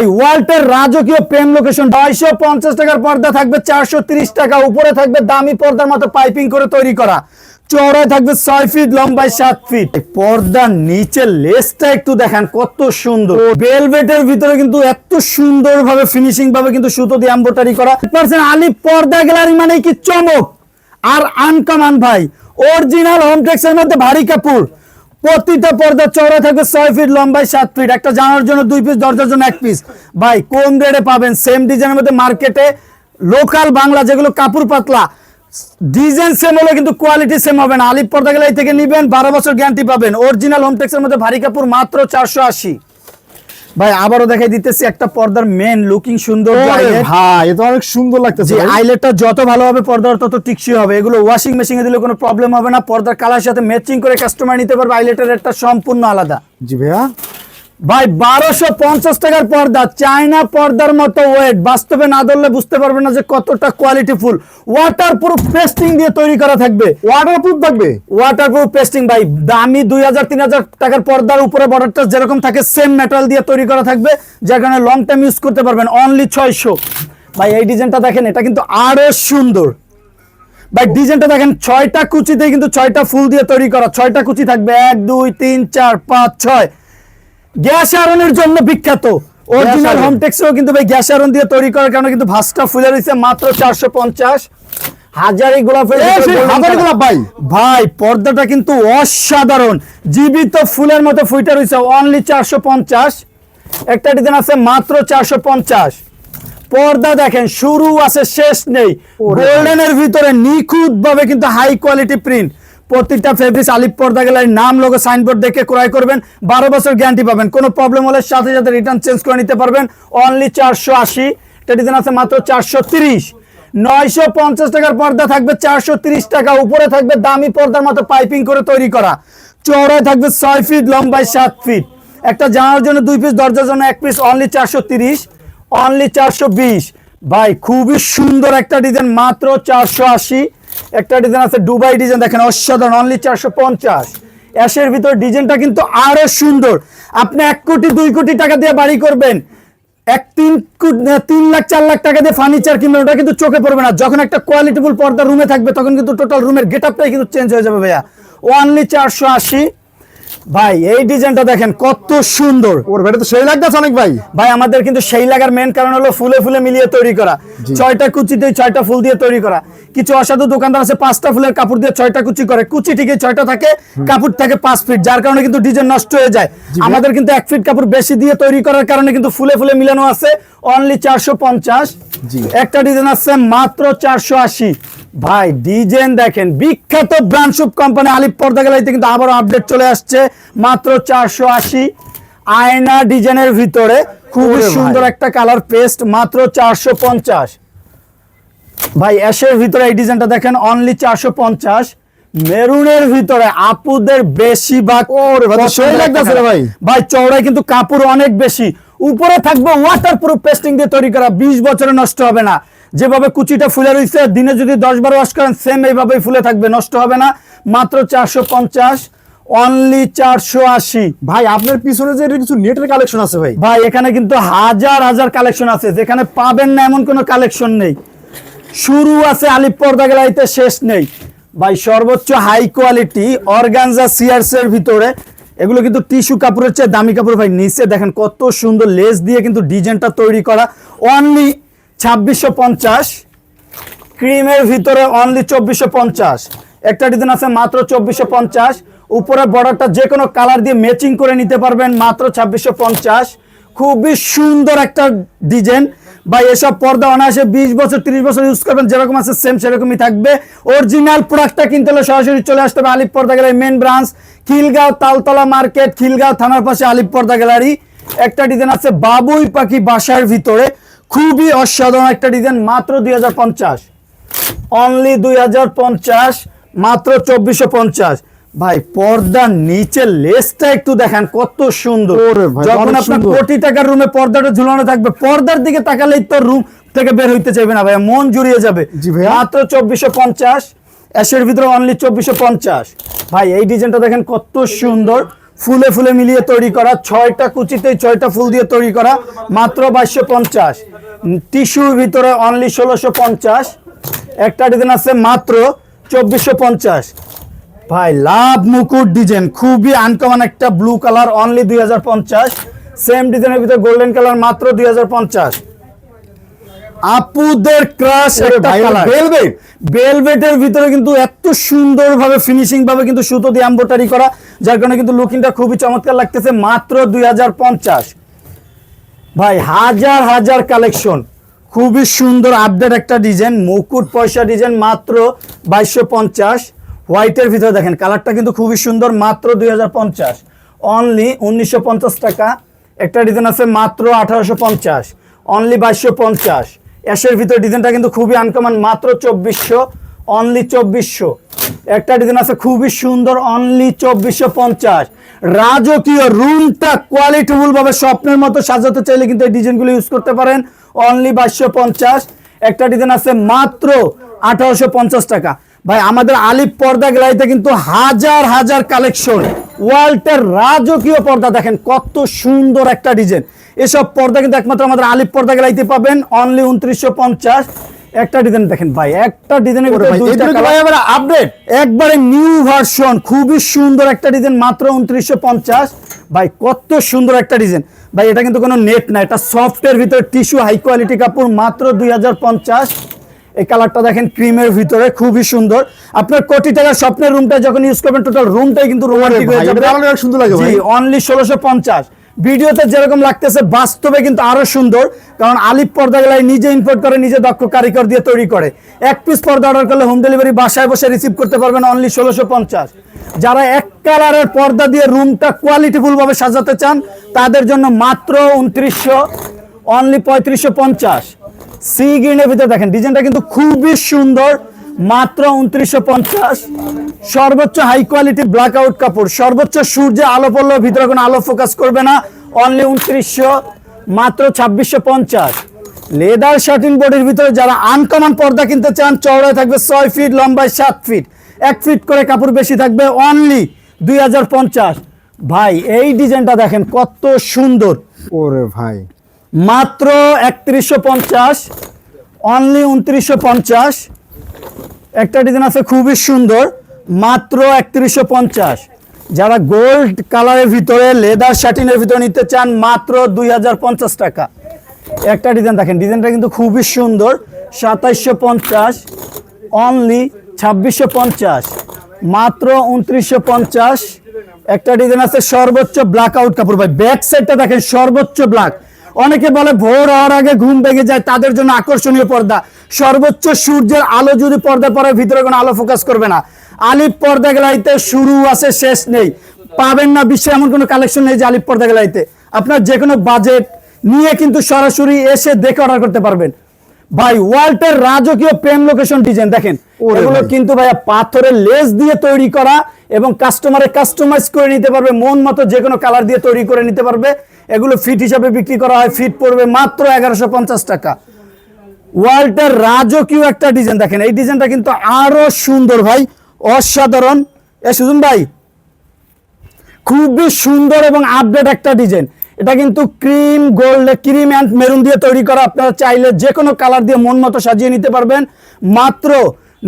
ভাই, ওয়াল্টের রাজকীয় প্রেম লোকেশন নয়শো পঞ্চাশ টাকার পর্দা থাকবে, চারশো টাকা। উপরে থাকবে দামি পর্দার মতো পাইপিং করে তৈরি করা। চওড়ায় থাকবে ছয় ফিট লম্বায় সাত ফিট পর্দার নিচে লেসটা একটু দেখেন, কত সুন্দর। বেলভেটের ভিতরে কিন্তু এত সুন্দর ভাবে ফিনিশিং ভাবে কিন্তু সুতো দিয়ে এম্বোটারি করা। পার্সেন্ট আলি পর্দা গ্যালারি মানে কি চমক? আর আনকমান ভাই অরিজিনাল হোম টেক্সের মধ্যে ভারী কাপড়। প্রতিটা পর্দা চওড়া থাকবে ছয় ফিট লম্বায় সাত ফিট একটা জানার জন্য দুই পিস দরজার জন্য এক পিস ভাই, কোন গ্রেডে পাবেন? সেম ডিজাইনের মধ্যে মার্কেটে লোকাল বাংলা যেগুলো কাপড় পাতলা ডিজাইন সেম হলে কিন্তু কোয়ালিটি সেম হবে না। আলিপ পর্দা এই থেকে নিবেন, বারো বছর গ্যারান্টি পাবেন। অরিজিনাল হোমটেক্সের মধ্যে ভারী কাপড় মাত্র চারশো আশি। ভাই আবারও দেখাই দিতেছি একটা পর্দার মেন লুকিং সুন্দর। ভাই এটা অনেক সুন্দর লাগতেছে। আইলেটটা যত ভালো হবে পর্দার তত টিকসি হবে। এগুলো ওয়াশিং মেশিনে দিলে কোনো প্রবলেম হবে না। পর্দার কালার সাথে ম্যাচিং করে কাস্টমার নিতে পারবে। আইলেটের একটা সম্পূর্ণ আলাদা। জি ভাইয়া। ভাই বারোশো পঞ্চাশ টাকার পর্দা চায়না পর্দার মতো ওয়েট বাস্তবে না ধরলে বুঝতে পারবে না যে কতটা quality full waterproof pasting দিয়ে তৈরি করা থাকবে। ওয়াটারপ্রুফ থাকবে? ওয়াটার প্রুফ পেস্টিং ভাই। দামি দুই হাজার তিন হাজার টাকার পর্দার উপরে বর্ডারটা যেরকম থাকে সেম মেটাল দিয়ে তৈরি করা থাকবে যার কারণে লং টাইম ইউজ করতে পারবেন অনলি ছয়শো। ভাই এই ডিজাইনটা দেখেন এটা কিন্তু আরও সুন্দর। ভাই ডিজাইনটা দেখেন ছয়টা কুচিতে কিন্তু ছয়টা ফুল দিয়ে তৈরি করা ছয়টা কুচি থাকবে এক দুই তিন চার পাঁচ ছয়। গ্যাস আয়রনের জন্য বিখ্যাত। অরিজিনাল। হোম টেক্সও কিন্তু ভাই গ্যাস দিয়ে তৈরি করার কারণে কিন্তু ভাসটা ফুলে রয়েছে মাত্র চারশো পঞ্চাশ। হাজারি হাজারি গোলাপ ভাই। ভাই পর্দাটা কিন্তু অসাধারণ। জীবিত ফুলের মতো ফুইটা রয়েছে অনলি চারশো পঞ্চাশ। একটা ডিজাইন আছে মাত্র চারশো পঞ্চাশ। পর্দা দেখেন শুরু আছে শেষ নেই। গোল্ডেনের ভিতরে নিখুঁত ভাবে কিন্তু হাই কোয়ালিটি প্রিন্ট প্রত্যেকটা ফেব্রিক্স আলিপ পর্দা গেলে নাম লোগো সাইনবোর্ড দেখে ক্রয় করবেন। বারো বছর গ্যারান্টি পাবেন। কোনো প্রবলেম হলে সাথে সাথে রিটার্ন চেঞ্জ করে নিতে পারবেন। অনলি চারশো আশি। একটা ডিজাইন আছে মাত্র চারশো তিরিশ। নয়শো পঞ্চাশ টাকার পর্দা থাকবে চারশো তিরিশ টাকা। উপরে থাকবে দামি পর্দার মতো পাইপিং করে তৈরি করা। চওড়ায় থাকবে ছয় ফিট লম্বায় সাত ফিট একটা জানার জন্য দুই পিস দরজার জন্য এক পিস অনলি চারশো তিরিশ। অনলি চারশো বিশ। ভাই, খুবই সুন্দর একটা ডিজাইন মাত্র চারশো আশি। একটা ডিজাইন আছে দুবাই ডিজাইন দেখেন অসাধারণ অনলি চারশো পঞ্চাশ। অ্যাশের ভিতর ডিজাইনটা কিন্তু আরও সুন্দর। আপনি এক কোটি, দুই কোটি টাকা দিয়ে বাড়ি করবেন। এক তিন তিন লাখ, চার লাখ টাকা দিয়ে ফার্নিচার কিনবেন, ওটা কিন্তু চোখে পড়বে না। যখন একটা কোয়ালিটিফুল পর্দা রুমে থাকবে, তখন কিন্তু টোটাল রুমের গেট আপটাই কিন্তু চেঞ্জ হয়ে যাবে ভাইয়া। অনলি চারশো আশি। ভাই এই ডিজাইনটা দেখেন কত সুন্দর। ওর ভাই তো সেই লাগতেছে অনেক ভাই। ভাই আমাদের কিন্তু সেই লাগার মেন কারণ হলো ফুলে ফুলে মিলিয়ে তৈরি করা। ছয়টা কুচিতে ছয়টা ফুল দিয়ে তৈরি করা। কিছু অসাধু দোকানদার আছে পাঁচটা ফুলের কাপড় দিয়ে ছয়টা কুচি করে। কুচি ঠিকই ছয়টা থাকে কাপড় থাকে পাঁচ ফিট যার কারণে কিন্তু ডিজাইন নষ্ট হয়ে যায়। আমাদের কিন্তু এক ফিট কাপড় বেশি দিয়ে তৈরি করার কারণে কিন্তু ফুলে ফুলে মিলানো আছে অনলি চারশো পঞ্চাশ। একটা ডিজাইন আছে মাত্র চারশো আশি। ভাই ডিজাইন দেখেন বিখ্যাত ব্র্যান্ড শুভ কোম্পানি আলিপ পর্দা গ্যালারিতে কিন্তু আবারও আপডেট চলে আসছে মাত্র চারশো আশি। আয়না ডিজাইনের ভিতরে খুবই সুন্দর একটা কালার পেস্ট মাত্র চারশো পঞ্চাশ। ভাই অ্যাশের ভিতরে এই ডিজাইনটা দেখেন অনলি চারশো পঞ্চাশ। মেরুনের ভিতরে আপুদের বেশি ভাগ colour। ভাই। ভাই। চওড়ায় কিন্তু কাপড় অনেক বেশি। উপরে থাকবে ওয়াটার প্রুফ পেস্টিং দিয়ে তৈরি করা বিশ বছরে নষ্ট হবে না। যেভাবে কুচিটা ফুলে রয়েছে দিনে যদি দশ বারো ওয়াশ করেন সেম এইভাবেই ফুলে থাকবে নষ্ট হবে না। মাত্র চারশো পঞ্চাশ অনলি চারশো আশি। ভাই আপনার পিছনে যে কিছু নেটের কালেকশন আছে ভাই। ভাই এখানে কিন্তু হাজার হাজার কালেকশন আছে যেখানে পাবেন না এমন কোনো কালেকশন নেই। শুরু আছে আলিপ পর্দা গেলাইতে শেষ নেই। ভাই সর্বোচ্চ হাই কোয়ালিটি অর্গানজা সিয়ার্স এর ভিতরে এগুলো কিন্তু টিস্যু কাপড়ের চেয়ে দামি কাপড় ভাই নিচে দেখেন কত সুন্দর লেস দিয়ে কিন্তু ডিজাইনটা তৈরি করা। অনলি ছাব্বিশশো পঞ্চাশ। ক্রিমের ভিতরে অনলি চব্বিশশো পঞ্চাশ। একটা ডিজাইন আছে মাত্র চব্বিশশো পঞ্চাশ। উপরে বর্ডারটা যে কোনো কালার দিয়ে ম্যাচিং করে নিতে পারবেন মাত্র ছাব্বিশশো পঞ্চাশ। খুবই সুন্দর একটা ডিজাইন। বা এসব পর্দা অনায়াসে বিশ বছর, তিরিশ বছর ইউজ করবেন, যেরকম আছে সেম সেরকমই থাকবে। অরিজিনাল প্রোডাক্টটা কিনতে হলে সরাসরি চলে আসতে হবে Alip Porda gallery main branch Khilgaon Taltola market Khilgaon থানার পাশে আলিপ পর্দা গ্যালারি একটা ডিজাইন আছে বাবুই পাখি বাসার ভিতরে। খুবই অসাধারণ একটা ডিজাইন মাত্র দুই হাজার পঞ্চাশ। অনলি দুই হাজার পঞ্চাশ মাত্র চব্বিশশো পঞ্চাশ। ভাই পর্দার নিচে লেসটা একটু দেখেন কত সুন্দর। যখন আপনার কোটি টাকার রুমে পর্দাটা ঝুলানো থাকবে পর্দার দিকে তাকালেই তো রুম থেকে বের হইতে চাইবে না ভাই মন জুড়িয়ে যাবে। মাত্র চব্বিশশো পঞ্চাশ অ্যাশের ভিতরে অনলি চব্বিশশো পঞ্চাশ। ভাই এই ডিজাইনটা দেখেন কত সুন্দর। ফুলে ফুলে মিলিয়ে তৈরি করা, ছয়টা কুচিতে ছয়টা ফুল দিয়ে তৈরি করা, মাত্র বাইশশো পঞ্চাশ। টিস্যুর ভিতরে অনলি ষোলোশো পঞ্চাশ। একটা ডিজাইন আছে মাত্র চব্বিশশো পঞ্চাশ। ভাই লাভ মুকুট ডিজাইন খুবই আনকমন একটা ব্লু কালার অনলি দুই হাজার পঞ্চাশ। সেম ডিজাইনের ভিতরে গোল্ডেন কালার মাত্র দুই হাজার পঞ্চাশ। আপুদের ক্রাশ একটা কালার velvet। ভেলভেটের ভিতরে কিন্তু এত সুন্দরভাবে ফিনিশিং ভাবে কিন্তু সুতো দিয়ে এম্বোটারি করা যার কারণে কিন্তু লুকিংটা খুবই চমৎকার লাগতেছে মাত্র দুই হাজার পঞ্চাশ। ভাই হাজার হাজার কালেকশন খুবই সুন্দর আপডেট একটা ডিজাইন মুকুট পয়সা ডিজাইন মাত্র বাইশশো পঞ্চাশ। হোয়াইটের ভিতরে দেখেন কালারটা কিন্তু খুবই সুন্দর মাত্র দুই হাজার পঞ্চাশ। অনলি উনিশশো পঞ্চাশ টাকা। একটা ডিজাইন আছে মাত্র আঠারোশো পঞ্চাশ। অনলি বাইশশো পঞ্চাশ। অ্যাশের ভিতরে ডিজাইনটা কিন্তু খুবই আনকমন মাত্র চব্বিশশো অনলি চব্বিশশো। একটা ডিজাইন আছে খুবই সুন্দর অনলি চব্বিশশো পঞ্চাশ। রাজকীয় রুমটা কোয়ালিটিফুল ভাবে স্বপ্নের মতো সাজাতে চাইলে কিন্তু এই ডিজাইনগুলো ইউজ করতে পারেন অনলি বাইশশো পঞ্চাশ। একটা ডিজাইন আছে মাত্র আঠারোশো পঞ্চাশ টাকা। ভাই আমাদের আলিপ পর্দা গ্যালারিতে কিন্তু হাজার হাজার কালেকশন। ওয়ার্ল্ডের রাজকীয় পর্দা দেখেন কত সুন্দর একটা ডিজাইন। এসব পর্দা কিন্তু একমাত্র আমাদের আলিপ পর্দা গ্যালারিতে পাবেন অনলি উনত্রিশশো পঞ্চাশ। একটা ডিজাইন দেখেন ভাই একটা ডিজাইনের আপডেট একবারে নিউ ভার্সন খুবই সুন্দর একটা ডিজাইন মাত্র উনত্রিশশো পঞ্চাশ। ভাই কত সুন্দর একটা ডিজাইন। ভাই এটা কিন্তু কোনো নেট না এটা সফটের ভিতরে টিস্যু হাই কোয়ালিটি কাপড় মাত্র দুই হাজার পঞ্চাশ। এই কালারটা দেখেন ক্রিমের ভিতরে খুবই সুন্দর। আপনার কোটি টাকার স্বপ্নের রুমটা যখন ইউজ করবেন টোটাল রুমটাই কিন্তু রোমান্টিক হয়ে যাবে। সুন্দর লাগে ভাই। জি অনলি ষোলোশো পঞ্চাশ। ভিডিওতে যেরকম লাগতেছে বাস্তবে কিন্তু আরও সুন্দর। কারণ আলিপ পর্দা গেলায় নিজে ইম্পোর্ট করে নিজে দক্ষ কারিগর দিয়ে তৈরি করে। এক পিস পর্দা অর্ডার করলে হোম ডেলিভারি বাসায় বসে রিসিভ করতে পারবেন অনলি ষোলোশো পঞ্চাশ। যারা এক কালারের পর্দা দিয়ে রুমটা কোয়ালিটিফুল ভাবে সাজাতে চান তাদের জন্য মাত্র উনত্রিশশো অনলি পঁয়ত্রিশশো পঞ্চাশ। সি গ্রিনের ভিতরে দেখেন, ডিজাইনটা কিন্তু খুবই সুন্দর, মাত্র উনত্রিশশো পঞ্চাশ। সর্বোচ্চ হাই কোয়ালিটি ব্ল্যাক আউট কাপড়, সর্বোচ্চ সূর্যে আলো পড়লেও ভিতরে কোনো আলো ফোকাস করবে না অনলি উনত্রিশশো, মাত্র ছাব্বিশশো পঞ্চাশ। লেদার শার্টিং বডির ভিতরে যারা আনকমন পর্দা কিনতে চান, চওড়ায় থাকবে ছয় ফিট লম্বায় সাত ফিট এক ফিট করে কাপড় বেশি থাকবে অনলি দুই হাজার পঞ্চাশ। ভাই, এই ডিজাইনটা দেখেন কত সুন্দর। ওরে ভাই। মাত্র একত্রিশশো পঞ্চাশ অনলি উনত্রিশশো পঞ্চাশ। একটা ডিজাইন আছে খুবই সুন্দর, মাত্র একত্রিশশো পঞ্চাশ। যারা গোল্ড কালারের ভিতরে লেদার শার্টিনের ভিতরে নিতে চান, মাত্র দুই হাজার পঞ্চাশ টাকা। একটা ডিজাইন দেখেন ডিজাইনটা কিন্তু খুবই সুন্দর, সাতাইশশো পঞ্চাশ অনলি ছাব্বিশশো পঞ্চাশ। মাত্র উনত্রিশশো পঞ্চাশ। একটা ডিজাইন আছে সর্বোচ্চ ব্ল্যাক আউট কাপড়, ভাই। ব্যাক সাইডটা দেখেন, সর্বোচ্চ ব্ল্যাক অনেকে বলে ভোর হওয়ার আগে ঘুম ভেঙে যায়, তাদের জন্য আকর্ষণীয় পর্দা। সর্বোচ্চ সূর্যের আলো যদি পর্দা পরে ভিতরে কোনো আলো ফোকাস করবে না। আলিপ পর্দা গেলাইতে শুরু আছে, শেষ নেই। পাবেন না বিশ্বে এমন কোনো কালেকশন নেই যে আলিপ পর্দা গেলাইতে। আপনার যে কোনো বাজেট নিয়ে কিন্তু সরাসরি এসে দেখে অর্ডার করতে পারবেন। ভাই ওয়াল্টের রাজকীয় প্রেম লোকেশন ডিজাইন দেখেন। এগুলো কিন্তু ভাইয়া পাথরের লেস দিয়ে তৈরি করা এবং কাস্টমারে কাস্টমাইজ করে নিতে পারবে মন মতো যে কোনো কালার দিয়ে তৈরি করে নিতে পারবে। এগুলো ফিট হিসাবে বিক্রি করা হয় ফিট পড়বে মাত্র এগারোশো পঞ্চাশ টাকা। ওয়াল্টার রাজকীয় একটা ডিজাইন দেখেন এই ডিজাইনটা কিন্তু আরও সুন্দর ভাই অসাধারণ। এ সুজন ভাই খুবই সুন্দর এবং আপডেট একটা ডিজাইন এটা কিন্তু cream gold cream and maroon দিয়ে তৈরি করা। আপনারা চাইলে যে কোনো কালার দিয়ে মন মতো সাজিয়ে নিতে পারবেন। মাত্র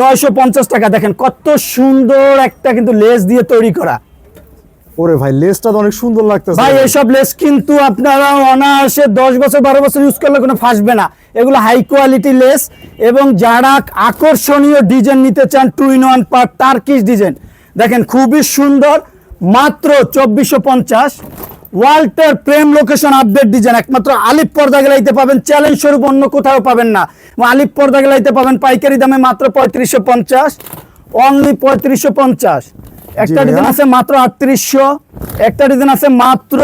নয়শো পঞ্চাশ টাকা। দেখেন কত সুন্দর একটা কিন্তু লেস দিয়ে তৈরি করা। ওরে ভাই লেসটা তো অনেক সুন্দর লাগতেছে। ভাই এইসব লেস কিন্তু আপনারা অনায়াসে দশ বছর বারো বছর ইউজ করলে কোনো ফাঁসবে না। এগুলো হাই কোয়ালিটি লেস এবং যারা আকর্ষণীয় ডিজাইন নিতে চান two in one part Turkish design দেখেন খুবই সুন্দর। মাত্র চব্বিশশো পঞ্চাশ। ওয়াল্টের প্রেম লোকেশন আপডেট ডিজাইন একমাত্র আলিপ পর্দা গেলাইতে পাবেন। চ্যালেঞ্জ স্বরূপ অন্য কোথাও পাবেন না। আলিপ পর্দা গেলাইতে পাবেন পাইকারি দামে মাত্র পঁয়ত্রিশশো পঞ্চাশ। অনলি পঁয়ত্রিশশো পঞ্চাশ। একটা। ডিজাইন আছে মাত্র আটত্রিশশো। একটা ডিজাইন আছে মাত্র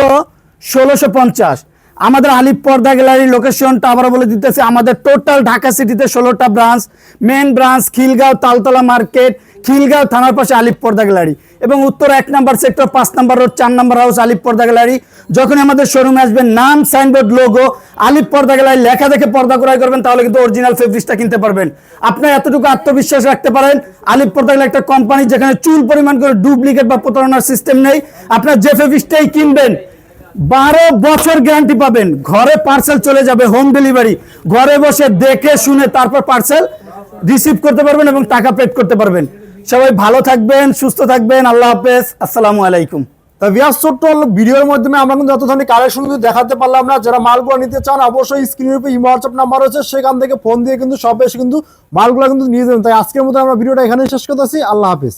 ষোলোশো পঞ্চাশ। আমাদের আলিপ পর্দা গ্যালারি লোকেশনটা আবার বলে দিতেছে। আমাদের টোটাল ঢাকা সিটিতে ষোলোটা branch main branch Khilgaon Taltola market Khilgaon থানার পাশে আলিপ পর্দা গ্যালারি। এবং উত্তর এক নাম্বার সেক্টর পাঁচ নাম্বার রোড, চার number house Alip Porda gallery. যখন আমাদের শোরুমে আসবেন, নাম সাইনবোর্ড লোগো আলিপ পর্দা গেলায় লেখা দেখে পর্দা ক্রয় করবেন, তাহলে কিন্তু অরিজিনাল ফেব্রিক্সটা কিনতে পারবেন। আপনার এতটুকু আত্মবিশ্বাস রাখতে পারেন, আলিপ পর্দা গেলা একটা কোম্পানি যেখানে চুল পরিমাণ করে ডুপ্লিকেট বা প্রতারণার সিস্টেম নেই। আপনার যে ফেব্রিক্সটাই কিনবেন, বারো বছর গ্যারান্টি পাবেন। ঘরে পার্সেল চলে যাবে হোম ডেলিভারি ঘরে বসে দেখে শুনে তারপর পার্সেল রিসিভ করতে পারবেন এবং টাকা পেড করতে পারবেন। সবাই ভালো থাকবেন, সুস্থ থাকবেন, আল্লাহ হাফেজ, আসসালামু আলাইকুম। তা বিয়াস ছোট্ট ভিডিওর মাধ্যমে আমরা কিন্তু যত ধরনের কালেকশন কিন্তু দেখাতে পারলাম না। যারা মালগুলো নিতে চান, অবশ্যই স্ক্রিনের উপরে হোয়াটসঅ্যাপ নাম্বার রয়েছে, সেখান থেকে ফোন দিয়ে কিন্তু সব এসে কিন্তু মালগুলো কিন্তু নিয়ে যাবেন। তাই আজকের মতো আমরা ভিডিওটা এখানে শেষ করতেছি। আল্লাহ হাফিজ।